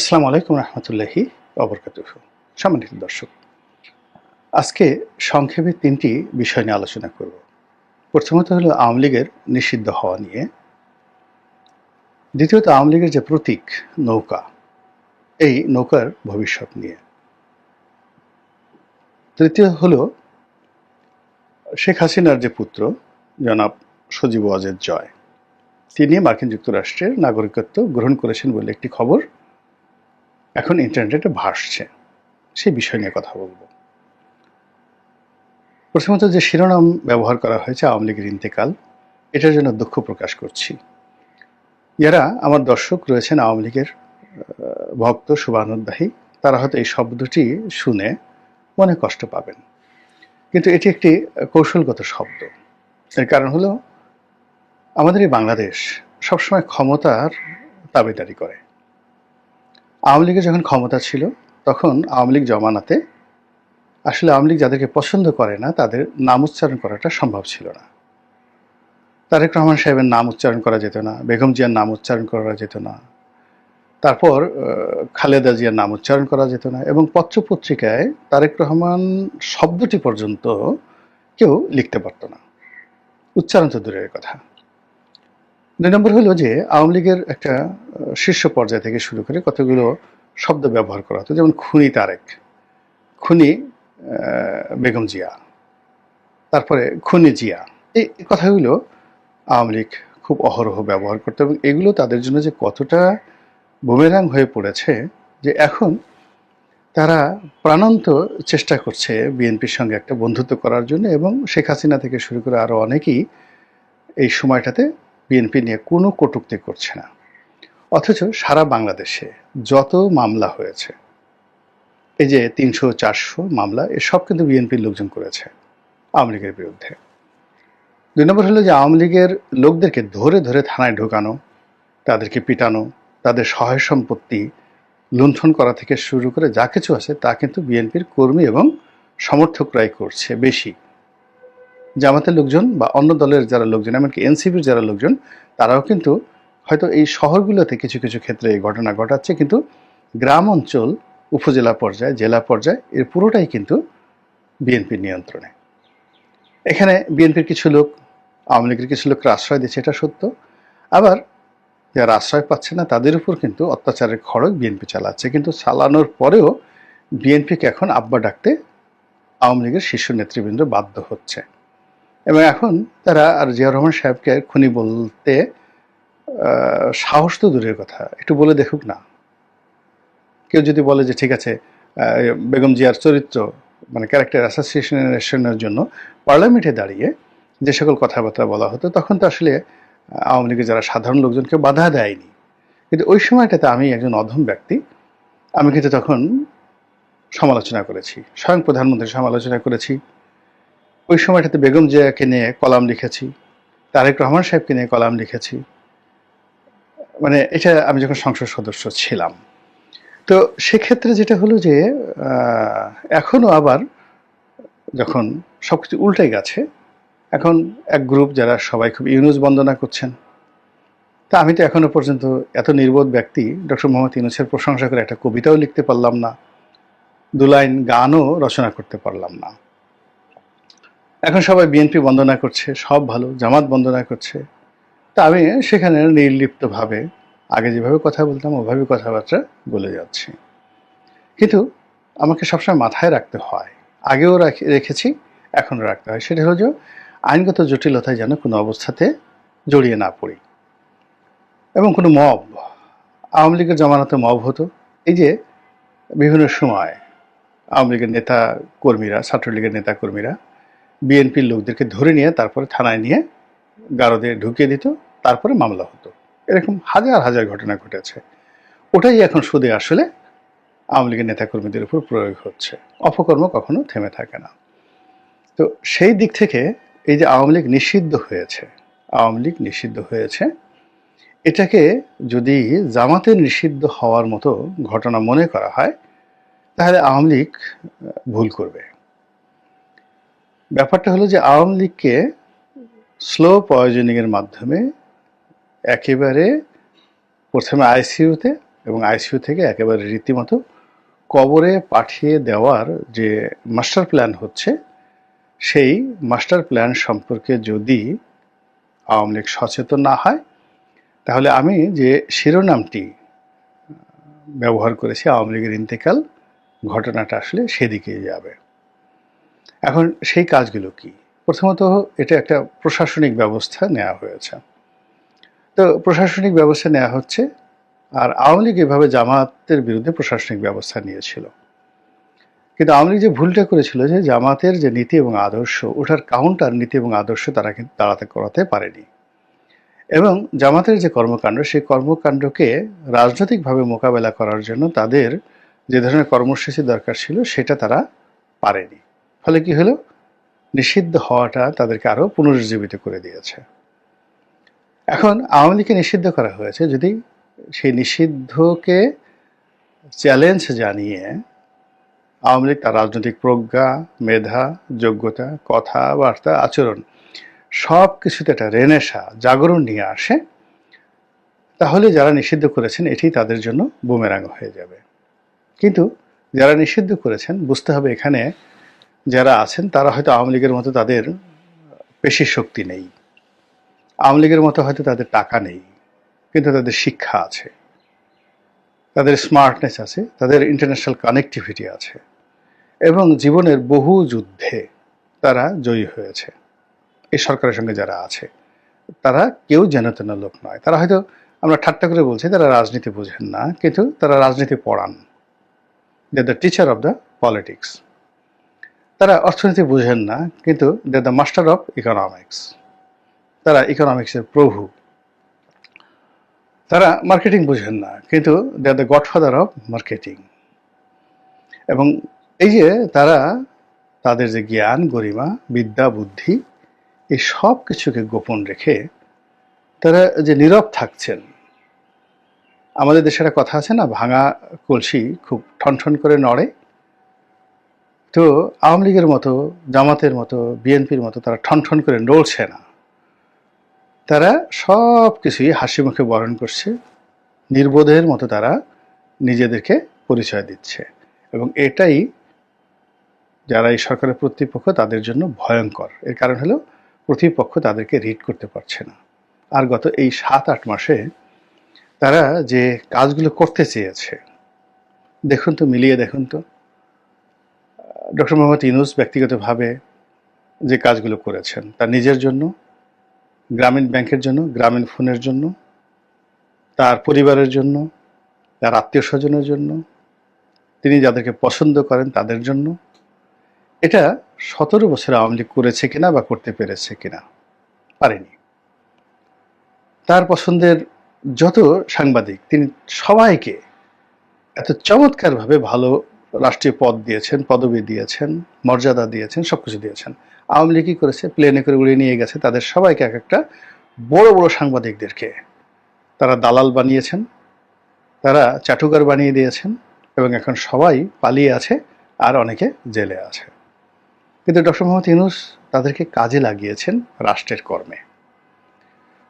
আসসালামু আলাইকুম রহমতুল্লাহি অবরকাত সম্মানিত দর্শক, আজকে সংক্ষেপে তিনটি বিষয় নিয়ে আলোচনা করব। প্রথমত হলো আওয়ামী লীগের নিষিদ্ধ হওয়া নিয়ে। দ্বিতীয়ত, আওয়ামী লীগের যে প্রতীক, নৌকা, এই নৌকার ভবিষ্যৎ নিয়ে। তৃতীয় হলো, শেখ হাসিনার যে পুত্র, জনাব সজীব ওয়াজেদ জয়, তিনি মার্কিন যুক্তরাষ্ট্রের নাগরিকত্ব গ্রহণ করেছেন বলে একটি খবর এখন ইন্টারনেটে ভাসছে। সেই বিষয় নিয়ে কথা বলব। প্রথমত যে শিরোনাম ব্যবহার করা হয়েছে আওয়ামী লীগের ইন্তেকাল, এটার জন্য দুঃখ প্রকাশ করছি। যারা আমার দর্শক রয়েছেন আওয়ামী লীগের ভক্ত শুভানুদ্দাহী তারা হয়তো এই শব্দটি শুনে মনে কষ্ট পাবেন। কিন্তু এটি একটি কৌশলগত শব্দ। এর কারণ হলো, আমাদের এই বাংলাদেশ সবসময় ক্ষমতার দাবিদারি করে। আওয়ামী লীগের যখন ক্ষমতা ছিল, তখন আওয়ামী লীগ জমানাতে আসলে আওয়ামী লীগ যাদেরকে পছন্দ করে না, তাদের নাম উচ্চারণ করাটা সম্ভব ছিল না। তারেক রহমান সাহেবের নাম উচ্চারণ করা যেত না, বেগম জিয়ার নাম উচ্চারণ করা যেত না, তারপর খালেদা জিয়ার নাম উচ্চারণ করা যেত না এবং পত্রপত্রিকায় তারেক রহমান শব্দটি পর্যন্ত কেউ লিখতে পারতো না। উচ্চারণ তো দূরের কথা। দুই নম্বর হলো যে আওয়ামী লীগের একটা শীর্ষ পর্যায় থেকে শুরু করে কতগুলো শব্দ ব্যবহার করা হতো, যেমন খুনি তারেক, খুনি বেগম জিয়া, তারপরে খুনি জিয়া। এই কথাগুলো আওয়ামী লীগ খুব অহরহ ব্যবহার করতো এবং এগুলো তাদের জন্য যে কতটা বুমেরাং হয়ে পড়েছে, যে এখন তারা প্রাণান্ত চেষ্টা করছে বিএনপির সঙ্গে একটা বন্ধুত্ব করার জন্য এবং শেখ হাসিনা থেকে শুরু করে আরও অনেকেই এই সময়টাতে বিএনপি নিয়ে কোনো কটূক্তি করছে না। অথচ সারা বাংলাদেশে যত মামলা হয়েছে, এই যে তিনশো, চারশো মামলা এসব কিন্তু বিএনপির লোকজন করেছে আওয়ামী লীগের বিরুদ্ধে। দুই নম্বর হলো যে আওয়ামী লীগের লোকদেরকে ধরে ধরে থানায় ঢোকানো, তাদেরকে পিটানো, তাদের সহায় সম্পত্তি লুণ্ঠন করা থেকে শুরু করে যা কিছু আছে তা কিন্তু বিএনপির কর্মী এবং সমর্থকরাই করছে বেশি। জামাতের লোকজন বা অন্য দলের যারা লোকজন, এমনকি এনসিপির যারা লোকজন, তারাও কিন্তু হয়তো এই শহরগুলোতে কিছু কিছু ক্ষেত্রে এই ঘটনা ঘটাচ্ছে। কিন্তু গ্রাম অঞ্চল, উপজেলা পর্যায়ে, জেলা পর্যায়ে, এর পুরোটাই কিন্তু বিএনপির নিয়ন্ত্রণে। এখানে বিএনপির কিছু লোক, আওয়ামী লীগের কিছু লোককে আশ্রয় দিচ্ছে, এটা সত্য। আবার যারা আশ্রয় পাচ্ছে না, তাদের উপর কিন্তু অত্যাচারের খড়গ বিএনপি চালাচ্ছে। কিন্তু চালানোর পরেও বিএনপিকে এখন আব্বা ডাকতে আওয়ামী লীগের শীর্ষ নেতৃবৃন্দ বাধ্য হচ্ছে। এবং এখন তারা আর জিয়া রহমান সাহেবকে খুনি বলতে সাহস তো দূরের কথা, একটু বলে দেখুক না। কেউ যদি বলে যে ঠিক আছে বেগম জিয়ার চরিত্র মানে ক্যারেক্টার অ্যাসোসিয়েশনের জন্য পার্লামেন্টে দাঁড়িয়ে যে সকল কথাবার্তা বলা হতো, তখন তো আসলে আওয়ামী লীগের যারা সাধারণ লোকজনকে বাধা দেয়নি। কিন্তু ওই সময়টাতে আমি একজন অধম ব্যক্তি, আমি কিন্তু তখন সমালোচনা করেছি, স্বয়ং প্রধানমন্ত্রীর সমালোচনা করেছি। ওই সময়টাতে বেগম জিয়াকে নিয়ে কলাম লিখেছি তারেক রহমান সাহেবকে নিয়ে কলাম লিখেছি। মানে এটা আমি যখন সংসদ সদস্য ছিলাম। তো সেক্ষেত্রে যেটা হলো যে আহ, এখনও আবার যখন সবকিছু উল্টে গেছে এখন এক গ্রুপ যারা সবাই খুব ইউনুস বন্দনা করছেন তা আমি তো এখনও পর্যন্ত এত নির্বোধ ব্যক্তি ডক্টর মোহাম্মদ ইউনুসের প্রশংসা করে একটা কবিতাও লিখতে পারলাম না দু লাইন গানও রচনা করতে পারলাম না। এখন সবাই বিএনপি বন্দনা করছে, সব ভালো, জামাত বন্দনা করছে। তা আমি সেখানে নির্লিপ্তভাবে, আগে যেভাবে কথা বলতাম, ওভাবে কথাবার্তা বলে যাচ্ছি। কিন্তু আমাকে সবসময় মাথায় রাখতে হয়, আগেও রাখি- রেখেছি, এখনও রাখতে হয়। সেটা হলো যে, আইনগত জটিলতায় যেন কোনো অবস্থাতে জড়িয়ে না পড়ি। এবং কোনো মব, আওয়ামী লীগের জমানাতে মব হতো। এই যে, বিভিন্ন সময় আওয়ামী লীগের নেতা কর্মীরা, ছাত্রলীগের নেতা কর্মীরা বিএনপির লোকদেরকে ধরে নিয়ে, তারপরে থানায় নিয়ে গারদে ঢুকিয়ে দিত, তারপরে মামলা হতো। এরকম হাজার হাজার ঘটনা ঘটেছে। ওটাই এখন সুদে আসলে আওয়ামী লীগের নেতাকর্মীদের উপর প্রয়োগ হচ্ছে। অপকর্ম কখনো থেমে থাকে না। তো সেই দিক থেকে এই যে আওয়ামী লীগ নিষিদ্ধ হয়েছে, আওয়ামী লীগ নিষিদ্ধ হয়েছে, এটাকে যদি জামাতের নিষিদ্ধ হওয়ার মতো ঘটনা মনে করা হয়, তাহলে আওয়ামী লীগ ভুল করবে। ব্যাপারটা হলো যে আওয়ামী লীগকে স্লো পয়জনিংয়ের মাধ্যমে একেবারে প্রথমে আইসিইউতে এবং আইসিইউ থেকে একেবারে রীতিমতো কবরে পাঠিয়ে দেওয়ার যে মাস্টার প্ল্যান হচ্ছে, সেই মাস্টার প্ল্যান সম্পর্কে যদি আওয়ামী লীগ সচেতন না হয়, তাহলে আমি যে শিরোনামটি ব্যবহার করেছি আওয়ামী লীগের ইন্তেকাল, ঘটনাটা আসলে সেদিকে যাবে। এখন সেই কাজগুলো কি? প্রথমত এটা একটা প্রশাসনিক ব্যবস্থা নেওয়া হয়েছে। তো প্রশাসনিক ব্যবস্থা নেওয়া হচ্ছে আর আওয়ামী লীগ এভাবে জামাতের বিরুদ্ধে প্রশাসনিক ব্যবস্থা নিয়েছিল। কিন্তু আওয়ামী লীগ যে ভুলটা করেছিল যে জামাতের যে নীতি এবং আদর্শ, ওটার কাউন্টার নীতি এবং আদর্শ তারা কিন্তু দাঁড়াতে করাতে পারেনি। এবং জামাতের যে কর্মকাণ্ড, সেই কর্মকাণ্ডকে রাজনৈতিকভাবে মোকাবেলা করার জন্য তাদের যে ধরনের কর্মসূচি দরকার ছিল, সেটা তারা পারেনি। ফলে কি হলো? নিষিদ্ধ হওয়াটা তাদেরকে আরও পুনরুজ্জীবিত করে দিয়েছে। এখন আওয়ামী লীগকে নিষিদ্ধ করা হয়েছে যদি সেই নিষিদ্ধকে চ্যালেঞ্জ জানিয়ে আওয়ামী লীগ তার রাজনৈতিক প্রজ্ঞা, মেধা, যোগ্যতা, কথাবার্তা, আচরণ সব কিছুতে একটা রেনেসা জাগরণ নিয়ে আসে, তাহলে যারা নিষিদ্ধ করেছেন এটি তাদের জন্য বুমেরাং হয়ে যাবে। কিন্তু যারা নিষিদ্ধ করেছেন, বুঝতে হবে এখানে যারা আছেন, তারা হয়তো আওয়ামী লীগের মতো তাদের পেশি শক্তি নেই। আওয়ামী লীগের মতো হয়তো তাদের টাকা নেই, কিন্তু তাদের শিক্ষা আছে। তাদের স্মার্টনেস আছে, তাদের ইন্টারন্যাশনাল কানেক্টিভিটি আছে। এবং জীবনের বহু যুদ্ধে তারা জয়ী হয়েছে। এই সরকারের সঙ্গে যারা আছে, তারা কেউ যেন তেন লোক নয়। তারা হয়তো আমরা ঠাট্টা করে বলছি, তারা রাজনীতি বোঝেন না, কিন্তু তারা রাজনীতি পড়ান। They the teacher of the politics তারা অর্থনীতি বুঝেন না, কিন্তু they the master of economics তারা ইকোনমিক্সের প্রভু। তারা মার্কেটিং বুঝেন না, কিন্তু they the godfather of marketing এবং এই যে তারা তাদের যে জ্ঞান, গরিমা, বিদ্যা, বুদ্ধি, এই সব কিছুকে গোপন রেখে তারা যে নীরব থাকছেন, আমাদের দেশে একটা কথা আছে না, ভাঙা কলসি খুব ঠনঠন করে নড়ে তো আওয়ামী লীগের মতো, জামাতের মতো, বিএনপির মতো তারা ঠনঠন করে নড়ছে না। তারা সব কিছুই হাসি মুখে বরণ করছে, নির্বোধের মতো তারা নিজেদেরকে পরিচয় দিচ্ছে এবং এটাই যারা এই সরকারের প্রতিপক্ষ তাদের জন্য ভয়ঙ্কর। এর কারণ হলো প্রতিপক্ষ তাদেরকে রিড করতে পারছে না। আর গত এই সাত, আট মাসে তারা যে কাজগুলো করতে চেয়েছে, দেখুন তো, মিলিয়ে দেখুন তো ডক্টর মোহাম্মদ ইনুস ব্যক্তিগতভাবে যে কাজগুলো করেছেন, তার নিজের জন্য, গ্রামীণ ব্যাংকের জন্য, গ্রামীণ ফোনের জন্য, তার পরিবারের জন্য, তার আত্মীয় স্বজনের জন্য, তিনি যাদেরকে পছন্দ করেন তাদের জন্য, এটা সতেরো বছর আওয়ামী লীগ করেছে কিনা বা করতে পেরেছে কিনা, পারেনি। তার পছন্দের যত সাংবাদিক, তিনি সবাইকে এত চমৎকারভাবে ভালো রাষ্ট্রীয় পদ দিয়েছেন, পদবি দিয়েছেন, মর্যাদা দিয়েছেন, সবকিছু দিয়েছেন। আওয়ামী লীগ কি করেছে? প্লেনে করে উড়িয়ে নিয়ে গেছে। তাদের সবাইকে এক একটা বড় বড় সাংবাদিকদেরকে। তারা দালাল বানিয়েছেন, তারা চাটুকার বানিয়ে দিয়েছেন এবং এখন সবাই পালিয়ে আছে আর অনেকে জেলে আছে। কিন্তু ডক্টর মোহাম্মদ ইউনুস তাদেরকে কাজে লাগিয়েছেন রাষ্ট্রের কর্মে।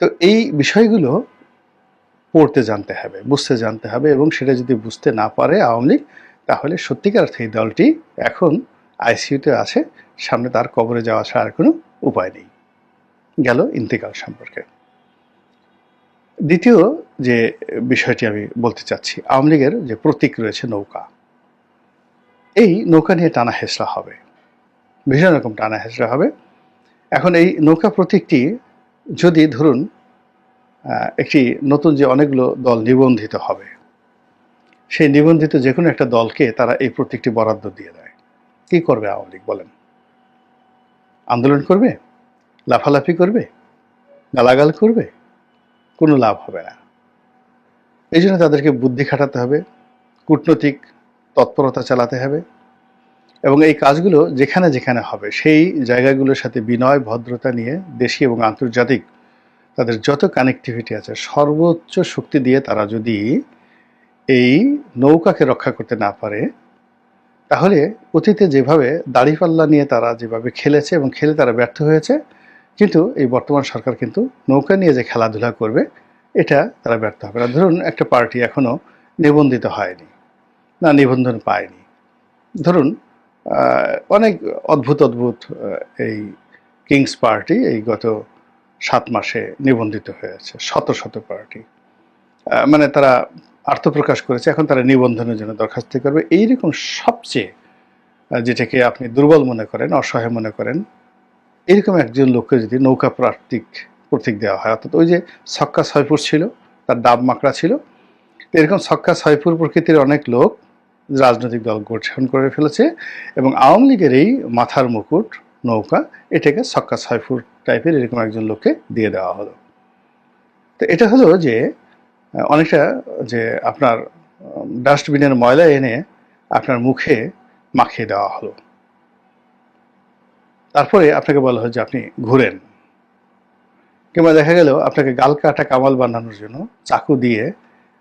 তো এই বিষয়গুলো পড়তে জানতে হবে, বুঝতে জানতে হবে এবং সেটা যদি বুঝতে না পারে আওয়ামী লীগ তাহলে সত্যিকার অর্থে এই দলটি এখন আইসিইউতে আছে, সামনে তার কবরে যাওয়া ছাড়া কোনো উপায় নেই। গেল ইন্তেকাল সম্পর্কে। দ্বিতীয় যে বিষয়টি আমি বলতে চাচ্ছি, আওয়ামী লীগের যে প্রতীক রয়েছে নৌকা, এই নৌকা নিয়ে টানা হেসরা হবে। ভীষণ রকম টানা হেসরা হবে। এখন এই নৌকা প্রতীকটি যদি ধরুন একটি নতুন যে অনেকগুলো দল নিবন্ধিত হবে সেই নিবন্ধিত যে কোনো একটা দলকে তারা এই প্রতীকটি বরাদ্দ দিয়ে দেয়। কি করবে আওয়ামী লীগ বলেন? আন্দোলন করবে? লাফালাফি করবে? গালাগাল করবে? কোনো লাভ হবে না। এই জন্য তাদেরকে বুদ্ধি খাটাতে হবে, কূটনৈতিক তৎপরতা চালাতে হবে এবং এই কাজগুলো যেখানে যেখানে হবে, সেই জায়গাগুলোর সাথে বিনয়, ভদ্রতা নিয়ে দেশি এবং আন্তর্জাতিক তাদের যত কানেক্টিভিটি আছে, সর্বোচ্চ শক্তি দিয়ে তারা যদি এই নৌকাকে রক্ষা করতে না পারে, তাহলে অতীতে যেভাবে দাড়িপাল্লা নিয়ে তারা যেভাবে খেলেছে এবং খেলে তারা ব্যর্থ হয়েছে, কিন্তু এই বর্তমান সরকার কিন্তু নৌকা নিয়ে যে খেলাধুলা করবে, এটা তারা ব্যর্থ হবে না। ধরুন একটা পার্টি এখনও নিবন্ধিত হয়নি, না নিবন্ধন পায়নি। ধরুন অনেক অদ্ভুত অদ্ভুত এই কিংস পার্টি এই গত সাত মাসে নিবন্ধিত হয়েছে, শত শত পার্টি। মানে তারা আত্মপ্রকাশ করেছে, এখন তারা নিবন্ধনের জন্য দরখাস্ত করবে। এইরকম সবচেয়ে যেটাকে আপনি দুর্বল মনে করেন, অসহায় মনে করেন এরকম একজন লোককে যদি নৌকা প্রার্থিক প্রতীক দেওয়া হয়, অর্থাৎ ওই যে ছক্কা ছয়পুর ছিল, তার ডাব মাকড়া ছিল এরকম ছক্কা ছয়পুর প্রকৃতির অনেক লোক রাজনৈতিক দল গঠন করে ফেলেছে এবং আওয়ামী লীগের এই মাথার মুকুট, নৌকা, এটাকে ছক্কা ছয়পুর টাইপের এরকম একজন লোককে দিয়ে দেওয়া হলো। তো এটা হলো যে অনেকটা যে আপনার ডাস্টবিনের ময়লা এনে আপনার মুখে মাখিয়ে দেওয়া হলো। তারপরে আপনাকে বলা হয় যে আপনি ঘুরেন। কিংবা দেখা গেল আপনাকে গাল কাটা কামাল বানানোর জন্য চাকু দিয়ে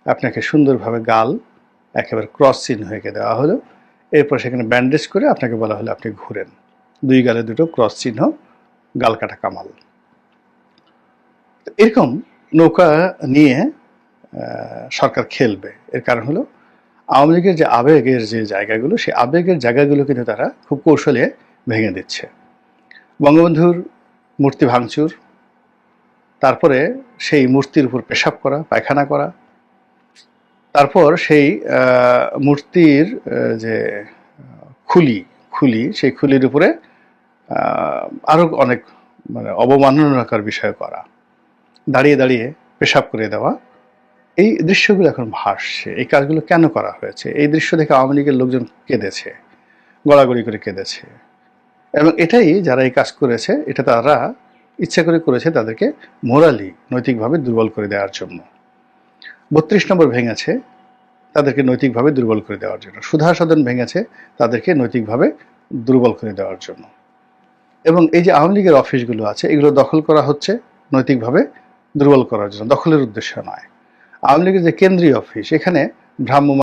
আপনাকে সুন্দরভাবে গাল একেবারে ক্রস চিহ্ন হয়ে দেওয়া হলো। এরপর সেখানে ব্যান্ডেজ করে আপনাকে বলা হলো আপনি ঘুরেন। দুই গালে দুটো ক্রস চিহ্ন, গাল কাটা কামাল। এরকম নৌকা নিয়ে সরকার খেলবে। এর কারণ হলো, আওয়ামী লীগের যে আবেগের যে জায়গাগুলো, সেই আবেগের জায়গাগুলো কিন্তু তারা খুব কৌশলে ভেঙে দিচ্ছে। বঙ্গবন্ধুর মূর্তি ভাঙচুর, তারপরে সেই মূর্তির উপর পেশাব করা, পায়খানা করা, তারপর সেই মূর্তির যে খুলি খুলি, সেই খুলির উপরে আরও অনেক মানে অবমাননাকর বিষয় করা। দাঁড়িয়ে দাঁড়িয়ে পেশাব করে দেওয়া এই দৃশ্যগুলো এখন ভাসছে। এই কাজগুলো কেন করা হয়েছে? এই দৃশ্য দেখে আওয়ামী লীগের লোকজন কেঁদেছে, গড়াগড়ি করে কেঁদেছে। এবং এটাই যারা এই কাজ করেছে, এটা তারা ইচ্ছা করে করেছে তাদেরকে মোরালি নৈতিকভাবে দুর্বল করে দেওয়ার জন্য। বত্রিশ নম্বর ভেঙেছে, তাদেরকে নৈতিকভাবে দুর্বল করে দেওয়ার জন্য। সুধা সদন ভেঙেছে, তাদেরকে নৈতিকভাবে দুর্বল করে দেওয়ার জন্য। এবং এই যে আওয়ামী লীগের অফিসগুলো আছে, এগুলো দখল করা হচ্ছে নৈতিকভাবে দুর্বল করার জন্য। দখলের উদ্দেশ্য নয়। আওয়ামী লীগের যে কেন্দ্রীয় অফিস এখানে ভ্রাম্যমাণ